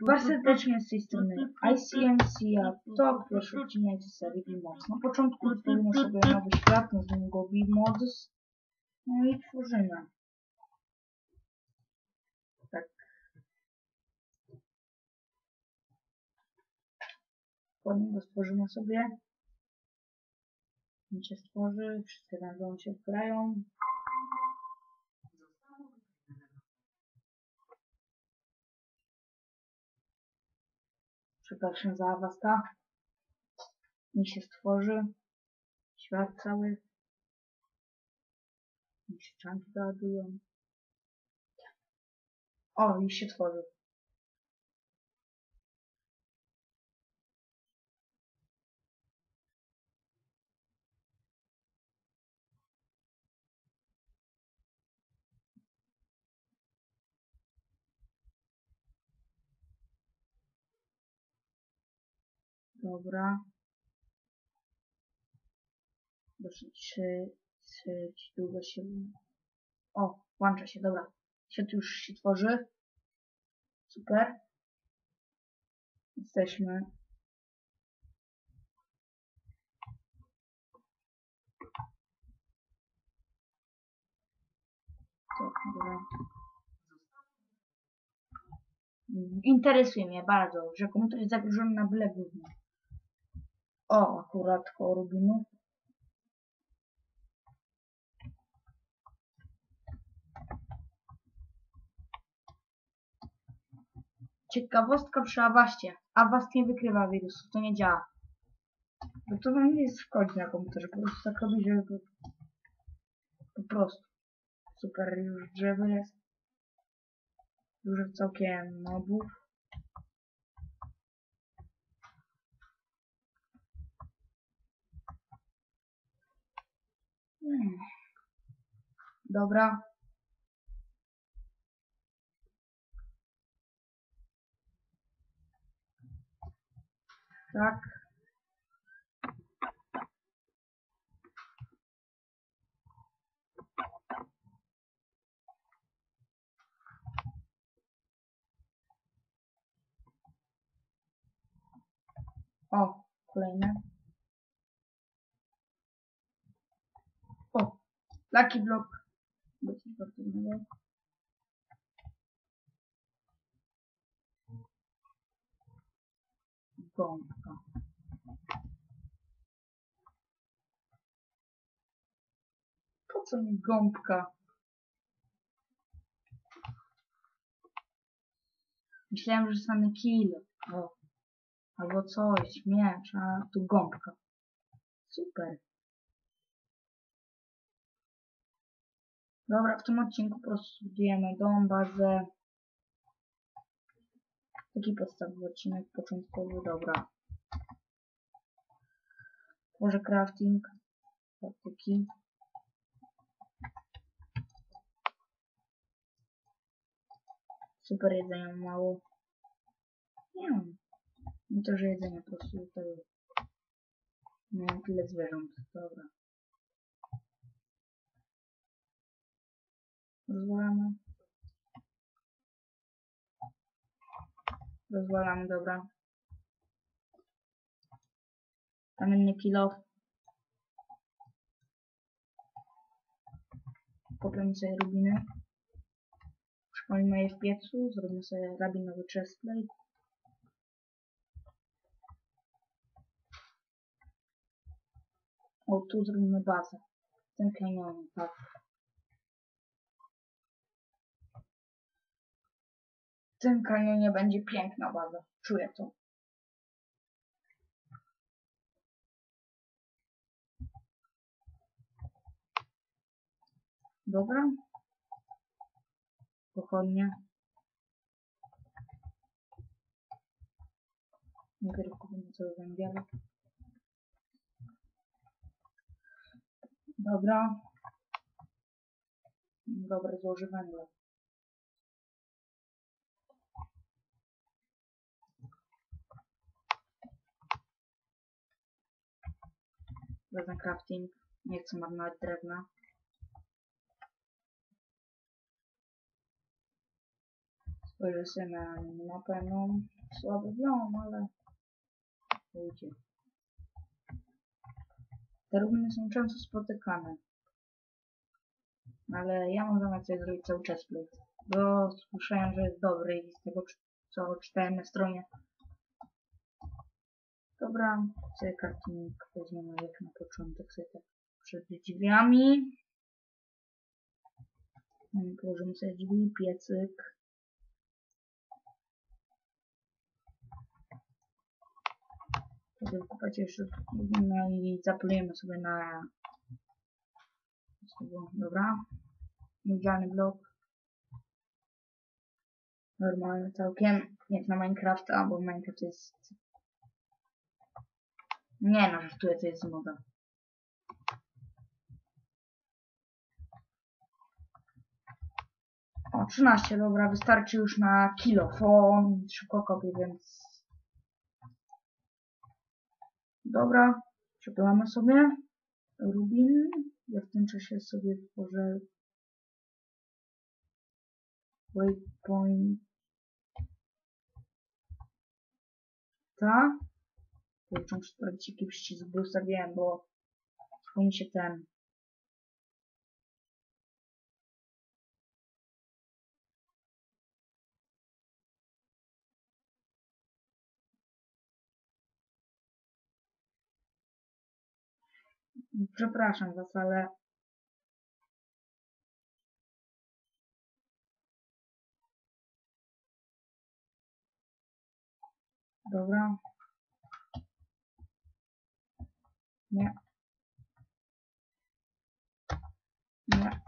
Was serdecznie z tej strony ICMC, a to pierwszy odcinek z serii Bimods. Na początku tworzymy sobie nowy świat, nazwijmy go Bimods. No i tworzymy. Tak. Ładnie go stworzymy sobie. Nic się stworzy, wszystkie nagrody się wgrają. Przepraszam za awaska. Niech się stworzy. Świat cały. Niech się czanki doładują. O, już się tworzy. Dobra. Dosyć dosyć długo się... O, włącza się, dobra. Świat już się tworzy. Super. Jesteśmy. To, dobra. Interesuje mnie bardzo, że komputer jest zagrożony na byle gówno. O, akurat koło rubinów. Ciekawostka przy Awaście. Awast nie wykrywa wirusów, to nie działa. Bo to nie jest szkodzi na komputerze, po prostu tak robi, żeby po, prostu. Super, już drzewo jest. Dużo całkiem mobów. Dobra. Tak. O, kolejne. Lucky Block. Być sportywnego. Gąbka. Po co mi gąbka? Myślałem, że same kill. O. Albo coś, miecz, a tu gąbka. Super. Dobra, w tym odcinku po prostu dom, bazę. Taki podstawowy odcinek, początkowy, dobra. Może crafting, praktyki. Super jedzenia mało. Nie wiem. Nie to, że jedzenie po prostu nie mam tyle zwierząt. Dobra. Rozwalamy. Rozwalamy, dobra. Kamienny kilof. Kopiemy sobie rubiny. Przypalimy je w piecu. Zrobimy sobie rabinowy chestplate. O, tu zrobimy bazę. W tym kanionie, tak. W tym kanionie będzie piękna baza. Czuję to. Dobra. Pochodnie. Najpierw kupimy cały węgiel. Dobra. Dobra, złożę węgiel. Razem crafting. Nie chcę marnować drewna. Spojrzę sobie na mapę, no słabo ją, ale pójdzie. Te ruiny są często spotykane. Ale ja mam zamiar sobie zrobić cały chestplate. Bo słyszałem, że jest dobry i z tego co czytałem na stronie. Dobra, sobie kartnik weźmiemy jak na początek sobie tak przed drzwiami. No Położymy sobie drzwi, piecyk. Potem kupacie jeszcze no i zaplujemy sobie na dobra. Niewidzialny blok. Normalny całkiem, jak na Minecrafta, bo Minecraft jest... Nie no, żartuję, to jest moda. O, 13, dobra, wystarczy już na kilofon. Szybko kopię, więc... Dobra, przepiłamy sobie. Rubin. Ja w tym czasie sobie tworzę waypoint. Ta. Muszę sprawdzić jaki przycisk był ustawiłem, bo mi się ten. Przepraszam was, ale Dobra. Nie. Nie.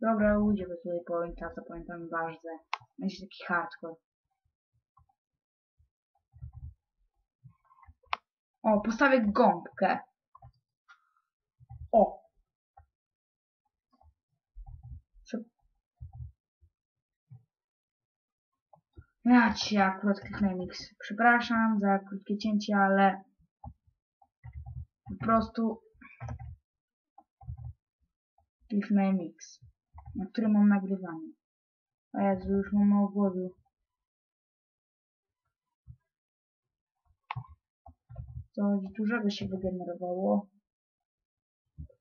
Dobra, ujdzie bez waypointa, zapamiętam ważne. Będzie taki hardcore. O, postawię gąbkę. O! Ja ci akurat kliknąłem X. Przepraszam za krótkie cięcie, ale po prostu kliknąłem X, na którym mam nagrywanie. A Jezu, już mam mało głodu. Co chodzi tu, żeby się wygenerowało.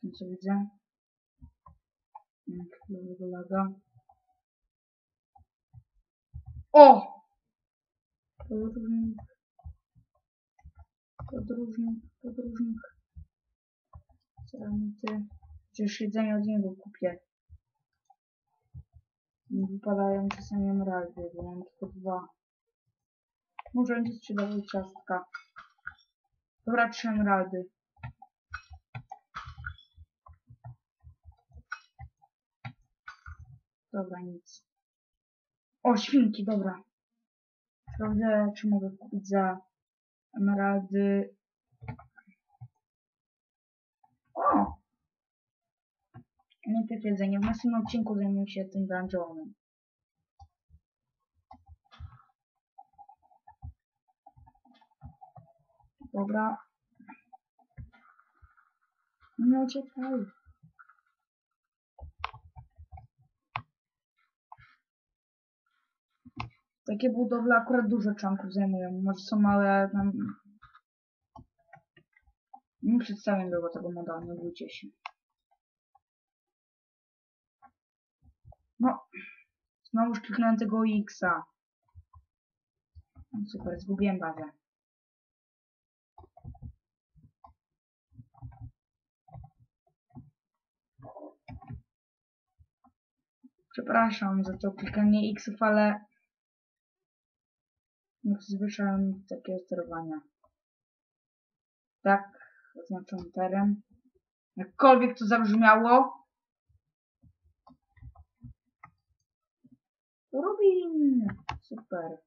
Tym co widzę. Mm, Chwilowego laga. O! Podróżnik. Podróżnik, podróżnik. Ceramity. Przecież jedzenie od niego kupię. Mi Wypadają czasami emeraldy, bo mam tylko dwa. Może będzie sprzedawał ciastka. Dobra, trzy emeraldy. Dobra, nic. O, świnki, dobra. Sprawdzę, czy mogę kupić za emeraldy. O! Nie te jedzenie. W następnym odcinku zajmę się tym dungeonem. Dobra. Nie uciekaj. Takie budowle akurat dużo czanków zajmują. Może są małe, tam... Nie przedstawię było tego moda, nie bójcie się. No. Znowu kliknąłem tego X-a. No super, zgubiłem bazę. Przepraszam za to klikanie X-ów, ale do takiego sterowania. Tak, oznaczam teren. Jakkolwiek to zabrzmiało. Rubin! Super.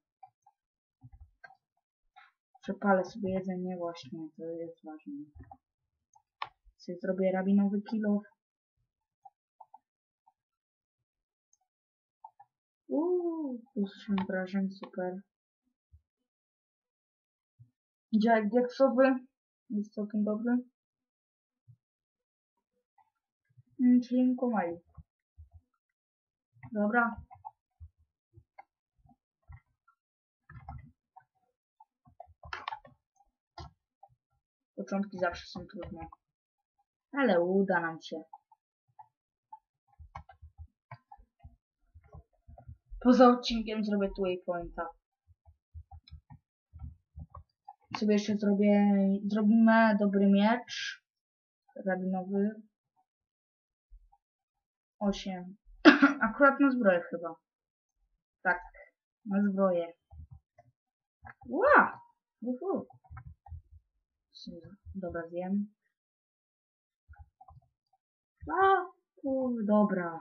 Przepalę sobie jedzenie właśnie, to jest ważne. Sobie zrobię rabinowy kilo. Uuu. plus 8 wrażeń, super. Działek diaksowy jest całkiem dobry. Mm, czyli Nkomali. Dobra. Początki zawsze są trudne. Ale uda nam się. Poza odcinkiem zrobię tu pointa. Sobie jeszcze zrobię, zrobimy dobry miecz. Rabinowy. 8. Akurat na zbroję chyba. Tak, na zbroję. Ła! Uhu. Dobra, wiem. A, kur, dobra.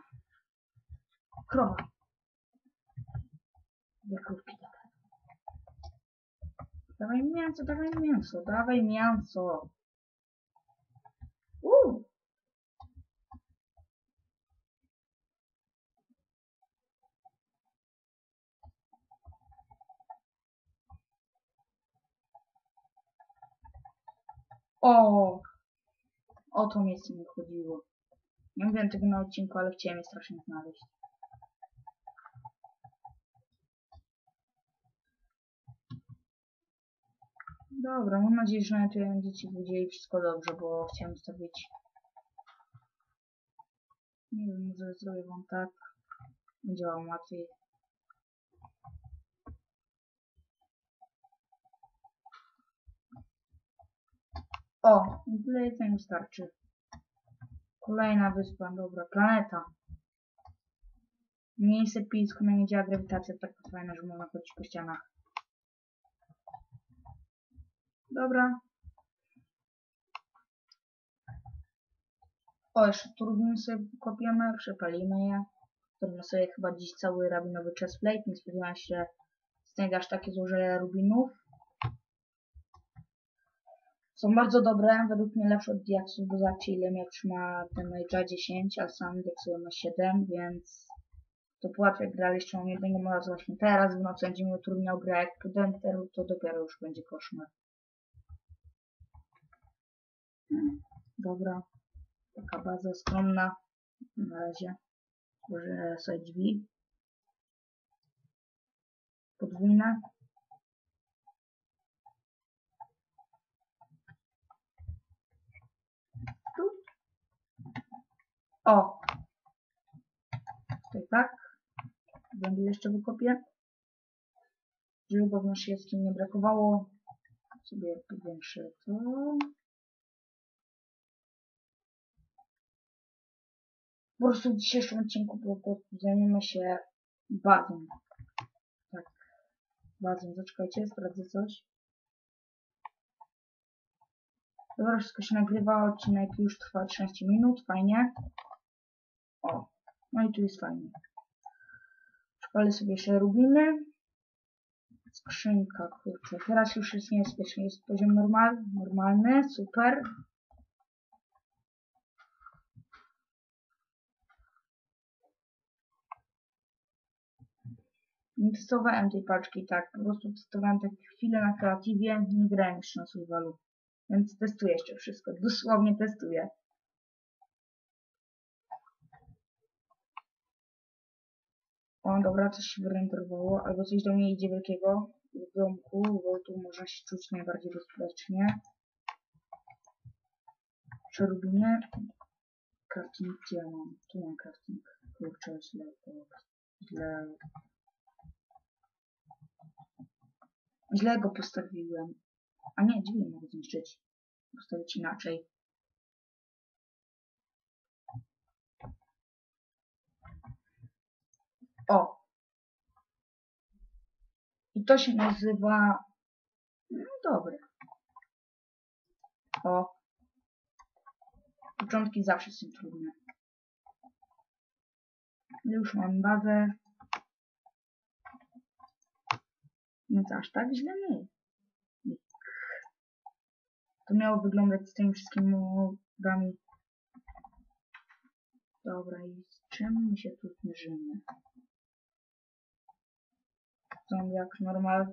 Krowa. Dwie krówki. Dawaj mięso, dawaj mięso, dawaj mięso. Uuu. O! O to miejsce mi chodziło. Nie mówiłem tego na odcinku, ale chciałem je strasznie znaleźć. Dobra, mam nadzieję, że na to będziecie widzieli wszystko dobrze, bo chciałem zostawić... Nie wiem, może zrobię wam tak. Będzie wam łatwiej. O, i tyle jedzenia wystarczy. Kolejna wyspa, dobra, planeta. Miejsce pisku, na nie działa grawitacja, tak fajne, że można chodzić po ścianach. Dobra. O, jeszcze turbiny sobie kopiemy, przepalimy je. Zrobimy sobie chyba dziś cały rabinowy chestplate. Nie spodziewałem się, że znajdę aż takie złożenie rubinów. Są bardzo dobre, według mnie lepsze od Diaksów, bo zobaczcie ile miecz ma ten Mage'a 10, a sam Diaksu ma 7, więc to łatwiej jak graliście mam jednego moda właśnie teraz, w nocy będziemy jutro miał grę, jak to dopiero już będzie koszmar. Dobra, taka baza skromna na razie. Tworzę sobie drzwi. Podwójne. Tu. O! Tutaj tak. Węgiel jeszcze wykopię. Żeby go w naszej jaskini nie brakowało. Sobie powiększę to. Po prostu w dzisiejszym odcinku po prostu zajmiemy się bazą. Tak. Bazą. Zaczekajcie, sprawdzę coś. Dobra, wszystko się nagrywa. Odcinek już trwa 13 minut. Fajnie. O. No i tu jest fajnie. Szpalę sobie jeszcze rubiny. Skrzynka, kurczę. Teraz już jest niebezpiecznie. Jest poziom normal, normalny. Super. Testowałem tej paczki, tak. Po prostu testowałem tak chwilę na kreatywie. Nie grałem jeszcze na survivalu. Więc testuję jeszcze wszystko. Dosłownie testuję. O, dobra, coś się wyrenderowało. Albo coś do mnie idzie wielkiego w domku, bo tu można się czuć najbardziej bezpiecznie. Przerobimy. Crafting gdzie ja mam? Tu mam crafting. Kurczę, źle. Źle... Źle go postawiłem. A nie, drzwi mogę zniszczyć. Postawić inaczej. O! I to się nazywa... No dobre. O! Początki zawsze są trudne. Już mam bazę. Więc aż tak źle nie jest. To miało wyglądać z tymi wszystkimi mowami. Dobra, i z czym my się tu zmierzymy? redstone jak normal.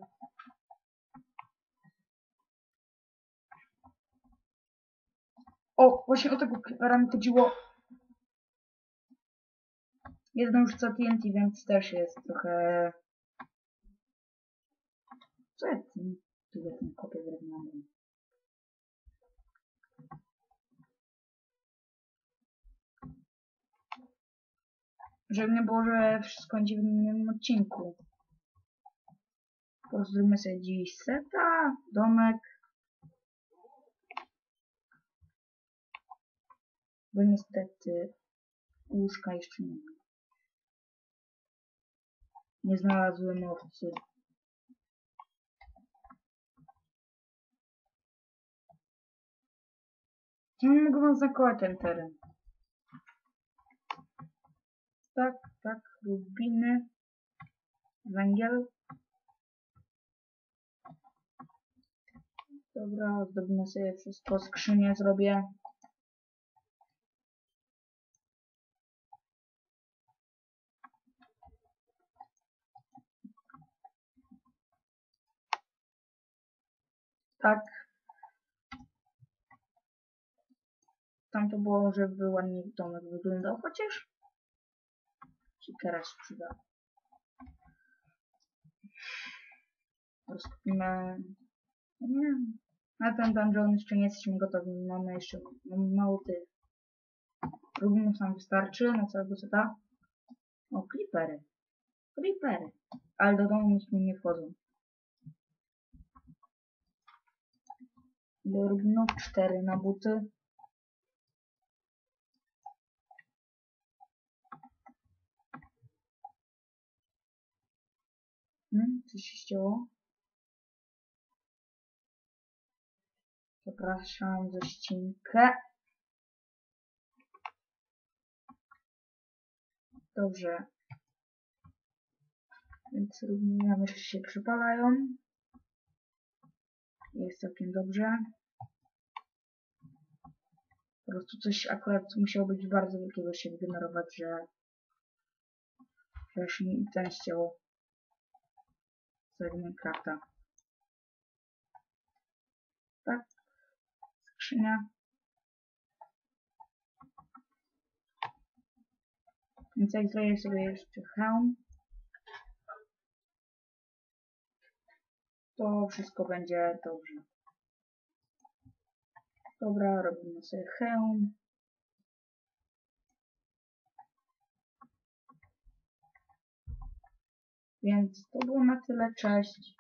O, właśnie o tego mi chodziło. Jeden już co TNT, więc też jest trochę... Co ja tym, tyle tym kopię drewnianym? Żeby nie było, że wszystko będzie w innym odcinku. Po prostu sobie dziś seta, domek. Bo niestety łóżka jeszcze nie ma. Nie znalazłem owcy. Nie mogę wam zakołać ten teren. Tak, tak, rubiny, węgiel. Dobra, zdobimy sobie wszystko, skrzynię zrobię. Tak. Tam to było, żeby ładnie domek wyglądał, chociaż się teraz przyda. Rozkupimy... Nie. Na ten dungeon jeszcze nie jesteśmy gotowi. Mamy jeszcze mało tych. Rubinów nam wystarczy na całego seta. O, creepery. Creepery. Ale do domu nikt mi nie wchodzą. Ile rubinów? Cztery na buty. Coś się ścięło? Zapraszam za ścinkę. Dobrze. Więc jeszcze się przypalają. Jest całkiem dobrze. Po prostu coś akurat musiało być bardzo wielkiego się wygenerować, że, że mi ten ścięło z Minecrafta. Tak. Skrzynia. Więc jak zrobię sobie jeszcze hełm, to wszystko będzie dobrze. Dobra, robimy sobie hełm. Więc to było na tyle. Cześć.